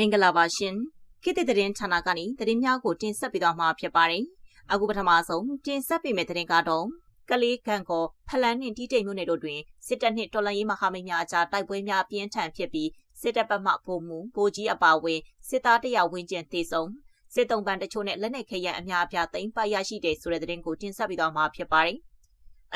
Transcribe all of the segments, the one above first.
မင်္ဂလာပါရှင်ခေတ်သစ်သတင်းဌာနကနေသတင်းများကိုတင်ဆက်ပေးသွားမှာဖြစ်ပါတယ်အခုပထမဆုံးတင်ဆက်ပေးမယ့်သတင်းကတော့ကလေးကံကောဖလန်းနှင့်တီးတိမ်မြို့နယ်တို့တွင်စစ်တပ်နှင့်တော်လှန်ရေးမဟာမိတ်များအကြားတိုက်ပွဲများပြင်းထန်ဖြစ်ပြီးစစ်တပ်ဘက်မှပုံမှုဗိုလ်ကြီးအပါအဝင်စစ်သားတရာဝန်းကျင်သေဆုံးစစ်တုံးပန်းတချို့နဲ့လက်နက်ခဲယမ်းအများအပြားသိမ်းပိုက်ရရှိတဲ့ဆိုတဲ့သတင်းကိုတင်ဆက်ပေးသွားမှာဖြစ်ပါတယ်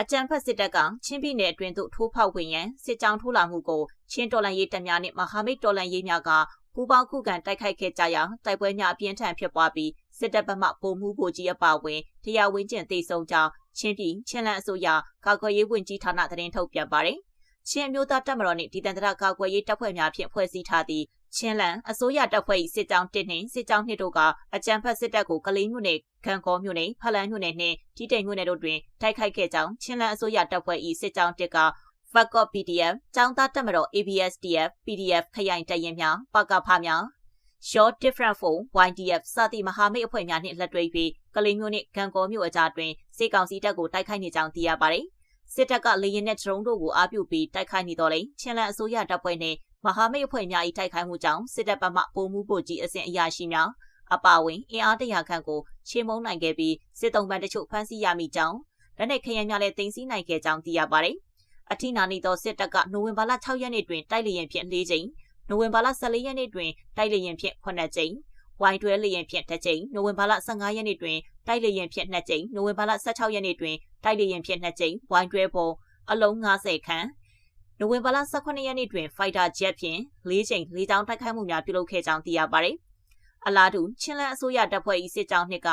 အကြံဖက်စစ်တပ်ကချင်းပြည်နယ်အတွင်းသို့ထိုးဖောက်ဝင်ရန်စစ်ကြောင်းထိုးလာမှုကိုချင်းတော်လှန်ရေးတပ်များနှင့်မဟာမိတ်တော်လှန်ရေးများက ပူပေါင်းခုခံတိုက်ခိုက်ခဲ့ကြရာတိုက်ပွဲများအပြင်းထန်ဖြစ်ပွားပြီးစစ်တပ်ဘက်မှပုံမှုဗိုလ်ကြီးအပါအဝင်တရားဝင်ကျင့်သိဆုံးကြောင်းချင်းပြည်ချင်းလန်အစိုးရကာကွယ်ရေးဝန်ကြီးဌာနသတင်းထုတ်ပြန်ပါတယ်။ချင်းမျိုးသားတပ်မတော်နှင့်ဒီတန်တရကာကွယ်ရေးတပ်ဖွဲ့များဖြင့်ဖွဲ့စည်းထားသည့်ချင်းလန်အစိုးရတပ်ဖွဲ့၏စစ်ကြောင်းတစ်နှင့်စစ်ကြောင်းနှစ်တို့ကအကြံဖက်စစ်တပ်ကိုကလေးမြို့နယ်ခံကောမြို့နယ်ဖလန်းမြို့နယ်နှင့်တီတိန်မြို့နယ်တို့တွင်တိုက်ခိုက်ခဲ့ကြောင်းချင်းလန်အစိုးရတပ်ဖွဲ့၏စစ်ကြောင်းတ စ်က Fakot PDF ចောင်းသားတက်မတော် ABSDF PDF ခရိုင်တရင်များပကဖများ Short Different Phone YDF စသည့်မဟာမိတ်အဖွဲ့များနှင့်လက်တွဲ၍ကလေးမျိုးနှင့်ဂံကောမြို့အကြားတွင်စစ်ကောင်စီတပ်ကိုတိုက်ခိုက်နေကြောင်းသိရပါတယ်။စစ်တပ်ကလေရင်နဲ့ဒရုန်းတို့ကိုအားပြုပြီးတိုက်ခိုက်နေတော့လေချင်းလန်အစိုးရတပ်ဖွဲ့နှင့်မဟာမိတ်အဖွဲ့များ၏တိုက်ခိုက်မှုကြောင့်စစ်တပ်ဘက်မှပုံမှုပို့ကြီးအဆင့်အရာရှိများအပါဝင်အင်အားတရာခန့်ကိုချေမှုန်းနိုင်ခဲ့ပြီးစစ်တုံးပန်းတချို့ဖမ်းဆီးရမိကြောင်းလက်နက်ခရမ်းများလည်းတင်စီနိုင်ခဲ့ကြောင်းသိရပါတယ်။ အထိနာနေသောစစ်တပ်ကနိုဝင်ဘာလ6ရက်နေ့တွင်တိုက်လေရင်ဖြင့်၄ကြိမ်နိုဝင်ဘာလ14ရက်နေ့တွင်တိုက်လေရင်ဖြင့်9ကြိမ်ဝိုင်းတွဲလေရင်ဖြင့်2ကြိမ်နိုဝင်ဘာလ15ရက်နေ့တွင်တိုက်လေရင်ဖြင့်2ကြိမ်နိုဝင်ဘာလ16ရက်နေ့တွင်တိုက်လေရင်ဖြင့်2ကြိမ်ဝိုင်းတွဲပေါ်အလုံး90ခန်းနိုဝင်ဘာလ18ရက်နေ့တွင် Fighter Jet ဖြင့်၄ကြိမ်လေးချောင်းတိုက်ခိုက်မှုများပြုလုပ်ခဲ့ကြောင်းသိရပါတယ်။အလားတူချင်းလန်အစိုးရတပ်ဖွဲ့၏စစ်ကြောင်းနှစ်က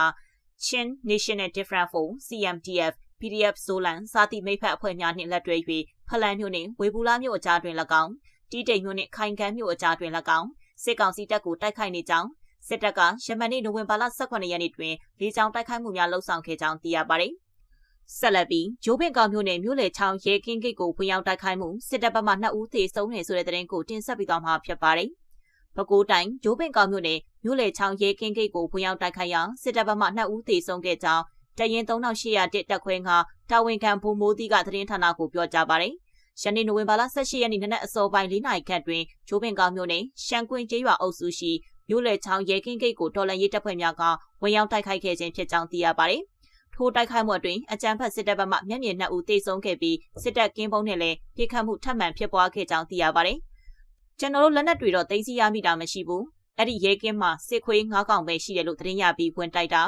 Chin National Different Force CMDF PDF ဇိုလန်စာတိမိဖက်အဖွဲ့များနှင့်လက်တွဲ၍ဖလန်မြို့နှင့်ဝေဘူးလာမြို့အကြားတွင်၎င်းတီးတိမ်မြို့နှင့်ခိုင်ကန်းမြို့အကြားတွင်၎င်းစစ်ကောင်စီတပ်ကိုတိုက်ခိုက်နေကြောင်းစစ်တပ်ကယမန်နေ့နိုဝင်ဘာလ18ရက်နေ့တွင်လေကြောင်းတိုက်ခိုက်မှုများလှုပ်ဆောင်ခဲ့ကြောင်းသိရပါတယ်။ဆက်လက်ပြီးဂျိုးပင်ကောင်မြို့နယ်မြို့လေချောင်းရဲကင်းဂိတ်ကိုဝင်ရောက်တိုက်ခိုက်မှုစစ်တပ်ဘက်မှ2ဦးသေဆုံးနေဆိုတဲ့သတင်းကိုတင်ဆက်ပေးသွားမှာဖြစ်ပါတယ်။ပဲခူးတိုင်းဂျိုးပင်ကောင်မြို့နယ်မြို့လေချောင်းရဲကင်းဂိတ်ကိုဝင်ရောက်တိုက်ခိုက်ရာစစ်တပ်ဘက်မှ2ဦးသေဆုံးခဲ့ကြောင်း တရင်3800တက်တက်ခွဲငါတာဝန်ခံဘုံမိုးသီးကသတင်းဌာနကိုပြောကြားပါတယ်။ယနေ့နိုဝင်ဘာလ18ရက်နေ့နနက်အစောပိုင်း၄နာရီခန့်တွင်ဂျိုးပင်ကောင်မြို့နယ်ရှန်ကွင်းကျေးရွာအုပ်စုရှိမြို့လေချောင်းရဲကင်းဂိတ်ကိုတော်လန်ရေးတပ်ဖွဲ့များကဝင်ရောက်တိုက်ခိုက်ခဲ့ခြင်းဖြစ်ကြောင်းသိရပါတယ်။ထိုးတိုက်ခိုက်မှုအတွင်းအကြမ်းဖက်စစ်တပ်ဘက်မှမျက်မြင်နှက်ဦးသေဆုံးခဲ့ပြီးစစ်တပ်ကင်းပုံးနဲ့လည်းပြစ်ခတ်မှုထပ်မံဖြစ်ပွားခဲ့ကြောင်းသိရပါတယ်။ကျွန်တော်တို့လက်နက်တွေတော့သိမ်းဆည်းရမိတာမရှိဘူး။အဲ့ဒီရဲကင်းမှာစစ်ခွေး၅កောင်ပဲရှိတယ်လို့သတင်းရပြီးဝင်တိုက်တာ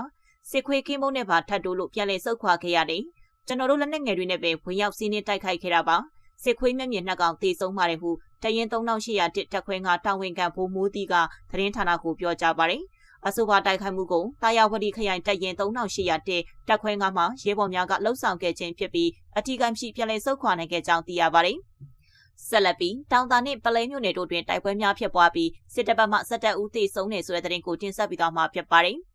စစ်ခွေးကင်းမုံနဲ့ပါထပ်တိုးလို့ပြန်လည်ဆုတ်ခွာခဲ့ရတယ်။ကျွန်တော်တို့လက်နက်ငယ်တွေနဲ့ပဲဝင်ရောက်စီးနှင်းတိုက်ခိုက်ခဲ့တာပါ။စစ်ခွေးမျက်မြင်နှက်ကောင်တေဆုံးပါတယ်ဟုတရင်3800တစ်တက်ခွဲငါတာဝန်ခံဘိုးမိုးတီကသတင်းဌာနကိုပြောကြားပါတယ်။အဆိုပါတိုက်ခိုက်မှုကိုတာယာဝတီခရိုင်တပ်ရင်3800တစ်တက်ခွဲငါမှရဲဘော်များကလှုပ်ဆောင်ခဲ့ခြင်းဖြစ်ပြီးအထီးကမ်းရှိပြန်လည်ဆုတ်ခွာနိုင်ခဲ့ကြောင်းသိရပါတယ်။ဆက်လက်ပြီးတောင်တာနှင့်ပလဲမြို့နယ်တို့တွင်တိုက်ပွဲများဖြစ်ပွားပြီးစစ်တပ်ဘက်မှစစ်တပ်ဦးသေဆုံးနေဆိုတဲ့သတင်းကိုတင်ဆက်ပြီးတော့မှာဖြစ်ပါတယ်။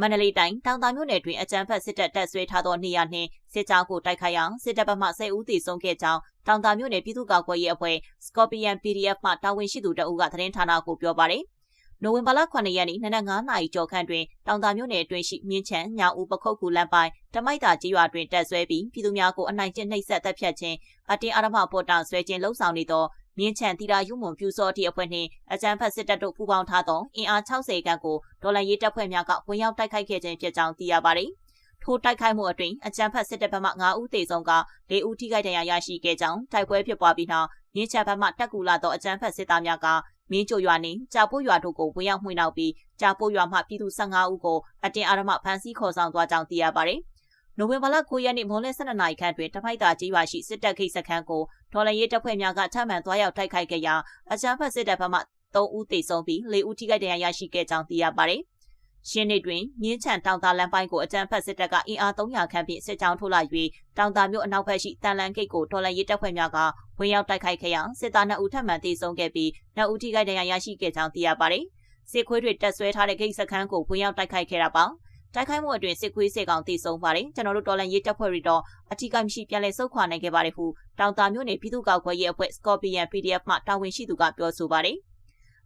မန္တလေးတိုင်းတောင်တာမြို့နယ်တွင်အကြမ်းဖက်စစ်တပ်တပ်ဆွဲထားသောနေရာနှင့်စစ်ကြောင်းကိုတိုက်ခိုက်ရာစစ်တပ်ဘက်မှ10ဦးသေဆုံးခဲ့ကြောင်းတောင်တာမြို့နယ်ပြည်သူ့ကာကွယ်ရေးအဖွဲ့ Scorpion PDF မှတာဝန်ရှိသူတအုပ်ကသတင်းဌာနကိုပြောပါတယ်။နိုဝင်ဘာလ9ရက်နေ့နနက်9နာရီကျော်ခန့်တွင်တောင်တာမြို့နယ်အတွင်းရှိမြင်းချံညောင်ဦးပခုတ်ကူလမ်းပိုင်းတမိုက်တာကြီးရွာတွင်တက်ဆွဲပြီးပြည်သူများကိုအနိုင်ကျင့်နှိပ်စက်တပ်ဖြတ်ခြင်းအတင်းအဓမ္မပေါ်တာဆွဲခြင်းလှုံ့ဆော်နေသော မြင်းချန်တီရာယူမွန်ပြူစောတိအဖွဲ့နှင့်အကြမ်းဖက်စစ်တပ်တို့ပူးပေါင်းထားသောအင်အား60ခန့်ကိုဒေါ်လာရေးတပ်ဖွဲ့များကဝင်ရောက်တိုက်ခိုက်ခဲ့ခြင်းဖြစ်ကြောင်းသိရပါသည်။ထိုတိုက်ခိုက်မှုအတွင်းအကြမ်းဖက်စစ်တပ်ဘက်မှ9ဦးသေဆုံးက4ဦးထိခိုက်ဒဏ်ရာရရှိခဲ့ကြောင်းတိုက်ပွဲဖြစ်ပွားပြီးနောက်မြင်းချန်ဘက်မှတက်ကူလာသောအကြမ်းဖက်စစ်သားများကမင်းကျိုရွာနှင့်ကြာပိုးရွာတို့ကိုဝင်ရောက်မှွေနှောက်ပြီးကြာပိုးရွာမှပြည်သူ15ဦးကိုအတင်းအဓမ္မဖမ်းဆီးခေါ်ဆောင်သွားကြောင်းသိရပါသည်။နိုဝင်ဘာလ9ရက်နေ့မွန်လယ်12နာရီခန့်တွင်တဖိုက်တာကြီးရွာရှိစစ်တပ်ခိတ်စခန်းကို ဒေါ်လာရေးတပ်ဖွဲ့များကထမှန်သွားရောက်တိုက်ခိုက်ခဲ့ရာအကြမ်းဖက်စစ်တပ်ဘက်မှ3ဦးသေဆုံးပြီး4ဦးထိခိုက်ဒဏ်ရာရရှိခဲ့ကြောင်းသိရပါတယ်။ရှင်းနေတွင်မြင်းချံတောင်တာလမ်းပိုင်းကိုအကြမ်းဖက်စစ်တပ်ကအင်အား300ခန့်ဖြင့်စစ်ကြောင်းထိုးလာ၍တောင်တာမြို့အနောက်ဘက်ရှိတန်လန်ဂိတ်ကိုဒေါ်လာရေးတပ်ဖွဲ့များကဝင်ရောက်တိုက်ခိုက်ခဲ့ရာစစ်သား2ဦးထပ်မံသေဆုံးခဲ့ပြီး2ဦးထိခိုက်ဒဏ်ရာရရှိခဲ့ကြောင်းသိရပါတယ်။စစ်ခွေးတွေတက်ဆွဲထားတဲ့ဂိတ်စခန်းကိုဝင်ရောက်တိုက်ခိုက်ခဲ့တာပါ။ တိုက်ခိုက်မှုအတွင်းစစ်ခွေးစစ်ကောင်တည်ဆုံပါတယ်ကျွန်တော်တို့တော်လန်ရေးတပ်ဖွဲ့တွေတော့အထီးကမရှိပြန်လည်ဆုတ်ခွာနိုင်ခဲ့ပါတယ်ဟုတောင်တာမြို့နယ်ပြည်သူ့ကောက်ခွဲရေးအဖွဲ့ Scorpion PDF မှတာဝန်ရှိသူကပြောဆိုပါတယ်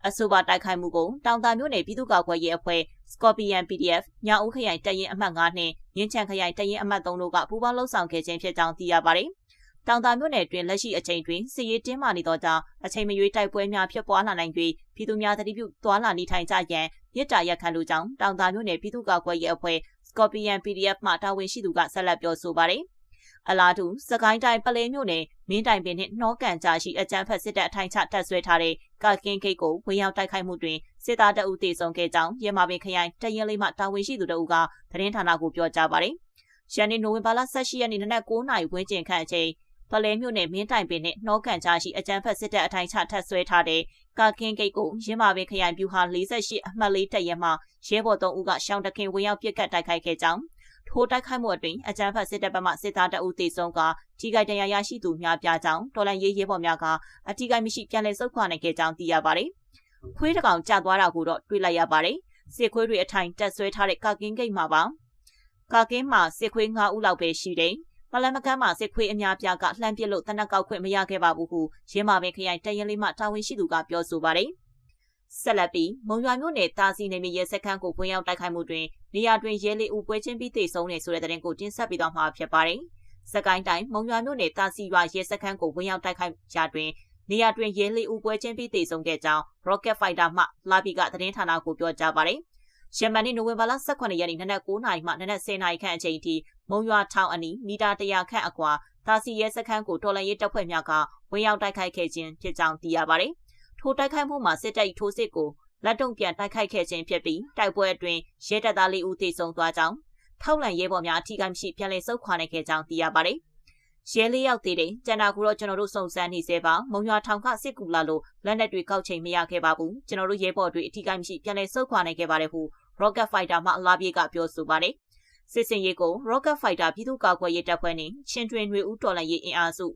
အဆိုပါတိုက်ခိုက်မှုကိုတောင်တာမြို့နယ်ပြည်သူ့ကောက်ခွဲရေးအဖွဲ့ Scorpion PDF ညောင်ဦးခရိုင်တရင်အမှတ်9နှင့်ရင်းချန်ခရိုင်တရင်အမှတ်3တို့ကပူးပေါင်းလှုပ်ဆောင်ခဲ့ခြင်းဖြစ်ကြောင်းသိရပါတယ်။ တတောင်သာမြို့နယ်တွင်လက်ရှိအချိန်တွင်စစ်ရေးတင်းမာနေသောကြောင့်အချိန်မရွေးတိုက်ပွဲများဖြစ်ပွားလာနိုင်၍ပြည်သူများသတိပြုသွားလာနေထိုင်ကြရန်မြစ်တာရက်ခံလိုကြောင်းတောင်သာမြို့နယ်ပြည်သူ့ကာကွယ်ရေးအဖွဲ့ Scorpion PDF မှတာဝန်ရှိသူကဆက်လက်ပြောဆိုပါတယ်။အလားတူစကိုင်းတိုင်းပလဲမြို့နယ်မင်းတိုင်ပင်နှင့်နှောကန်ကြားရှိအကြမ်းဖက်စစ်တပ်အထိုင်ချတပ်ဆွဲထားတဲ့ကာကင်းဂိတ်ကိုဝင်ရောက်တိုက်ခိုက်မှုတွင်စစ်သားတအုပ်တေဆုံးခဲ့ကြောင်းရဲမာပင်ခရိုင်တရင်လေးမှတာဝန်ရှိသူတို့ကသတင်းဌာနကိုပြောကြားပါတယ်။ရန်နေနိုဝင်ဘာလ18ရက်နေ့နနက်9:00နာရီဝန်းကျင်ခန့်အချိန် ဖလဲမြို့နယ်မင်းတိုင်ပင်နဲ့နှောကန်ကြားရှိအကြမ်းဖက်စစ်တပ်အထိုင်ချထပ်ဆွဲထားတဲ့ကာကင်းဂိတ်ကိုရင်းမာပင်ခရိုင်ပြူဟာ48အမှတ်၄တပ်ရဲမှရဲဘော်3ဦးကရှောင်းတခင်ဝင်ရောက်ပစ်ကတ်တိုက်ခိုက်ခဲ့ကြောင်းထိုတိုက်ခိုက်မှုအတွင်းအကြမ်းဖက်စစ်တပ်ဘက်မှစစ်သားတအုပ်တေဆုံးကထိခိုက်ဒဏ်ရာရရှိသူများပြားကြောင်းတော်လန်ရေးရဲဘော်များကအထိခိုက်မရှိပြန်လည်ဆုတ်ခွာနိုင်ခဲ့ကြောင်းသိရပါတယ်။ခွေးတစ်ကောင်ကျသွားတာကိုတော့တွေ့လိုက်ရပါတယ်။စစ်ခွေးတွေအထိုင်တက်ဆွဲထားတဲ့ကာကင်းဂိတ်မှာပါ။ကာကင်းမှာစစ်ခွေး9ဦးလောက်ပဲရှိတယ်။ မလန်မကမ်းမှာစစ်ခွေးအများပြားကလှမ်းပစ်လို့တနက်ကောက်ခွင့်မရခဲ့ပါဘူးဟုရင်းမာပင်ခရိုင်တရင်လေးမှတာဝန်ရှိသူကပြောဆိုပါတယ်။ဆက်လက်ပြီးမုံရွာမြို့နယ်တာစီနေမြေရဲစခန်းကိုဝင်ရောက်တိုက်ခိုက်မှုတွင်နေရာတွင်ရဲလေးဦးပွဲချင်းပြီးတေဆုံးနေဆိုတဲ့တဲ့ရင်ကိုတင်ဆက်ပြီးတော့မှာဖြစ်ပါတယ်။စကိုင်းတိုင်းမုံရွာမြို့နယ်တာစီရွာရဲစခန်းကိုဝင်ရောက်တိုက်ခိုက်ရာတွင်နေရာတွင်ရဲလေးဦးပွဲချင်းပြီးတေဆုံးခဲ့ကြောင်း Rocket Fighter မှလာဘီကသတင်းဌာနကိုပြောကြားပါတယ်။ ရမန်နေ့နိုဝင်ဘာလ18ရက်နေ့နနက်9:00နာရီမှနနက်10:00နာရီခန့်အချိန်ထိမုံရွာထောင်အနီးမီတာ100ခန့်အကွာသာစီရဲစခန်းကိုတော်လန်ရေးတပ်ဖွဲ့များကဝင်ရောက်တိုက်ခိုက်ခဲ့ခြင်းဖြစ်ကြောင်းသိရပါတယ်။ထိုတိုက်ခိုက်မှုမှာစစ်တပ်ထိုးစစ်ကိုလက်တုံပြန်တိုက်ခိုက်ခဲ့ခြင်းဖြစ်ပြီးတိုက်ပွဲအတွင်းရဲတပ်သားလေးဦးသေဆုံးသွားကြောင်းထောက်လန်ရဲဘော်များအထူးကမရှိပြန်လည်ဆုတ်ခွာနိုင်ခဲ့ကြောင်းသိရပါတယ်။ရဲလေးယောက်သေးတယ်။ကျန်တာကူတော့ကျွန်တော်တို့စုံစမ်းနေစေပါ။မုံရွာထောင်ကစစ်ကူလာလို့လက်နက်တွေကောက်ချိန်မရခဲ့ပါဘူး။ကျွန်တော်တို့ရဲဘော်တွေအထူးကမရှိပြန်လည်ဆုတ်ခွာနိုင်ခဲ့ပါတယ်ဟု Rocket Fighter မှအလားပြေကပြောဆိုပါတယ်။စစ်စင်ရေးကို Rocket Fighter ပြည်သူ့ကာကွယ်ရေးတပ်ဖွဲ့နှင့်ချင်းတွင်တွေဦးတော်လှန်ရေးအင်အားစု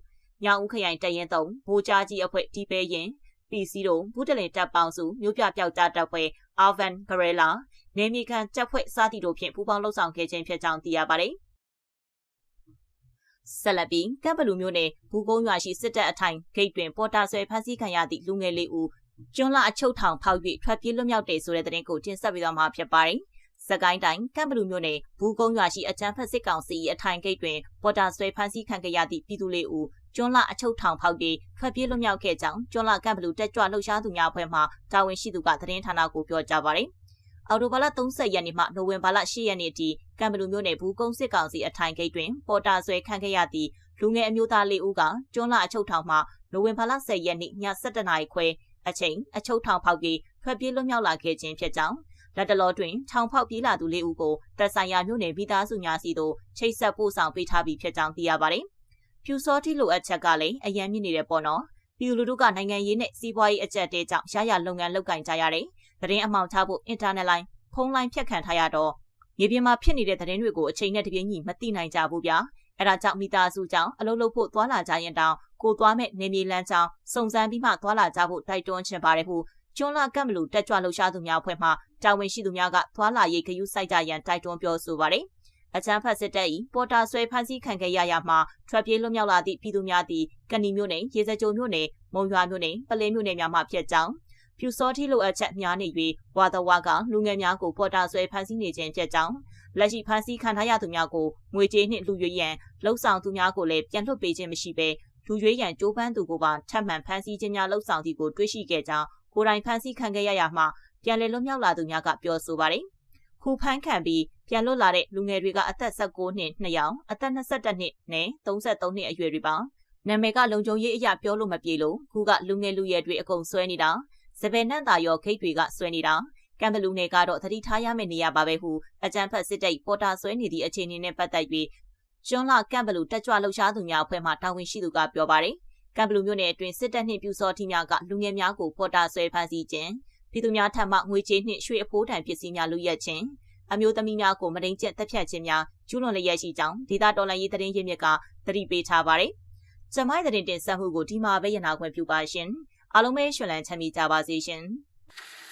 ညောင်ဦးခရိုင်တရင်သုံးဗိုလ်ကြားကြီးအဖွဲ့ဒီပဲရင် PC တို့ဘူးတလင်တပ်ပေါင်းစုမြို့ပြပျောက်ကြားတပ်ဖွဲ့ Alvan Garella နေမီခံတပ်ဖွဲ့စသည်တို့ဖြင့်ပူးပေါင်းလှုပ်ဆောင်ခဲ့ခြင်းဖြစ်ကြောင်းသိရပါတယ်။ဆက်လက်ပြီးကပ်ပလူမျိုးနယ်ဘူကုန်းရွာရှိစစ်တပ်အထိုင်ဂိတ်တွင်ပေါ်တာဆွဲဖမ်းဆီးခံရသည့်လူငယ်လေးဦး ကျွန်းလအချုပ်ထောင်ဖောက်၍ထွက်ပြေးလွတ်မြောက်တယ်ဆိုတဲ့သတင်းကိုတင်ဆက်ပေးသွားမှာဖြစ်ပါတယ်။စကိုင်းတိုင်းကံဘလူမြို့နယ်ဘူးကုန်းရွာရှိအချမ်းဖက်စစ်ကောင်စီအထိုင်ဂိတ်တွင်ပေါ်တာဆွဲဖမ်းဆီးခံခဲ့ရသည့်ပြည်သူလေးဦးကျွန်းလအချုပ်ထောင်ဖောက်ပြီးထွက်ပြေးလွတ်မြောက်ခဲ့ကြောင်းကျွန်းလကံဘလူတက်ကြွလှုပ်ရှားသူများအဖွဲ့မှတာဝန်ရှိသူကသတင်းဌာနကိုပြောကြားပါတယ်။အော်တိုဘာလ30ရက်နေ့မှနိုဝင်ဘာလ10ရက်နေ့ထိကံဘလူမြို့နယ်ဘူးကုန်းစစ်ကောင်စီအထိုင်ဂိတ်တွင်ပေါ်တာဆွဲခံခဲ့ရသည့်လူငယ်အမျိုးသားလေးဦးကကျွန်းလအချုပ်ထောင်မှနိုဝင်ဘာလ10ရက်နေ့ည7:00နာရီခွဲ အချိန်အချုပ်ထောင်ဖောက်ပြီးထွက်ပြေးလွတ်မြောက်လာခဲ့ခြင်းဖြစ်ကြောင်းလက်တလောတွင်ထောင်ဖောက်ပြေးလာသူလေးဦးကိုတပ်ဆိုင်ရာမြို့နယ်ပြည်သားစုများစီသို့ချိတ်ဆက်ပို့ဆောင်ပေးထားပြီးဖြစ်ကြောင်းသိရပါတယ်။ဖြူစောတိလိုအပ်ချက်ကလည်းအယံမြင့်နေတယ်ပေါ့နော်။ပြည်လူတို့ကနိုင်ငံရေးနဲ့စီးပွားရေးအကြက်တဲကြောင့်ရရလုပ်ငန်းလုပ်ကင်ကြရတယ်။သတင်းအမှောင်ချဖို့အင်တာနက်လိုင်းဖုန်းလိုင်းဖြတ်ခံထားရတော့မြေပြင်မှာဖြစ်နေတဲ့သတင်းတွေကိုအချိန်နဲ့တပြေးညီမသိနိုင်ကြဘူးဗျာ။ အဲဒါကြောင့်မိသားစုကြောင့်အလုပ်လုပ်ဖို့သွာလာကြရင်တောင်ကိုသွားမဲ့နေမြေလန်းချောင်းစုံစမ်းပြီးမှသွာလာကြဖို့တိုက်တွန်းချင်ပါတယ်ဟုကျွန်းလာကတ်မလူတက်ကြွလှုပ်ရှားသူများအဖွဲ့မှတာဝန်ရှိသူများကသွာလာရေးဂရုစိုက်ကြရန်တိုက်တွန်းပြောဆိုပါတယ်။အချမ်းဖတ်စစ်တပ်၏ပေါ်တာဆွဲဖမ်းဆီးခံခဲ့ရရမှထွက်ပြေးလွတ်မြောက်လာသည့်ပြည်သူများသည်ကဏီမြို့နယ်ရေစကြိုမြို့နယ်မုံရွာမြို့နယ်ပလင်းမြို့နယ်များမှဖြစ်ကြောင်းဖြူစောတိလိုအပ်ချက်များနေ၍ဝါသဝါကလူငယ်များကိုပေါ်တာဆွဲဖမ်းဆီးနေခြင်းဖြစ်ကြောင်း လက်ရှိဖမ်းဆီးခံထားရသူများကိုငွေကြေးနှင့်လူရွေးရန်လှုပ်ဆောင်သူများကိုလည်းပြန်လွှတ်ပေးခြင်းမရှိဘဲလူရွေးရန်ကြိုးပမ်းသူကိုပါထပ်မံဖမ်းဆီးခြင်းများလှုပ်ဆောင်သည့်ကိုတွေ့ရှိခဲ့ကြောင်းကိုယ်တိုင်ဖမ်းဆီးခံခဲ့ရရမှပြန်လည်လွတ်မြောက်လာသူများကပြောဆိုပါတယ်။ခုဖမ်းခံပြီးပြန်လွတ်လာတဲ့လူငယ်တွေကအသက်16နှစ်2ယောက်အသက်22နှစ်နဲ့33နှစ်အရွယ်တွေပါ။နာမည်ကလုံခြုံရေးအရာပြောလို့မပြေလို့ခုကလူငယ်လူရွယ်တွေအကုန်ဆွဲနေတာစပယ်နန့်တာရောခိတ်တွေကဆွဲနေတာ ကံဘလူနယ်ကတော့သတိထားရမယ့်နေရာပါပဲဟုအကြံဖတ်စစ်တိတ်ပေါ်တာဆွဲနေသည့်အခြေအနေနဲ့ပတ်သက်ပြီးကျွန်းလကံဘလူတက်ကြွလှုပ်ရှားသူများအဖွဲ့မှတာဝန်ရှိသူကပြောပါတယ်။ကံဘလူမြို့နယ်အတွင်းစစ်တပ်နှင့်ပြူစောထီများကလူငယ်များကိုပေါ်တာဆွဲဖမ်းဆီးခြင်းပြည်သူများထံမှငွေကြေးနှင့်ရွှေအဖိုးတန်ပစ္စည်းများလူရက်ခြင်းအမျိုးသမီးများကိုမတိန်ကျက်တပ်ဖြတ်ခြင်းများကျူးလွန်လျက်ရှိကြောင်းဒေသတော်လှန်ရေးသတင်းရင်းမြစ်ကသတိပေးထားပါတယ်။ကျမိုင်းသတင်းတင်ဆက်မှုကိုဒီမှာပဲရနာခွင့်ပြုပါရှင်။အားလုံးပဲရှင်လန်းချမ်းမြေကြပါစေရှင်။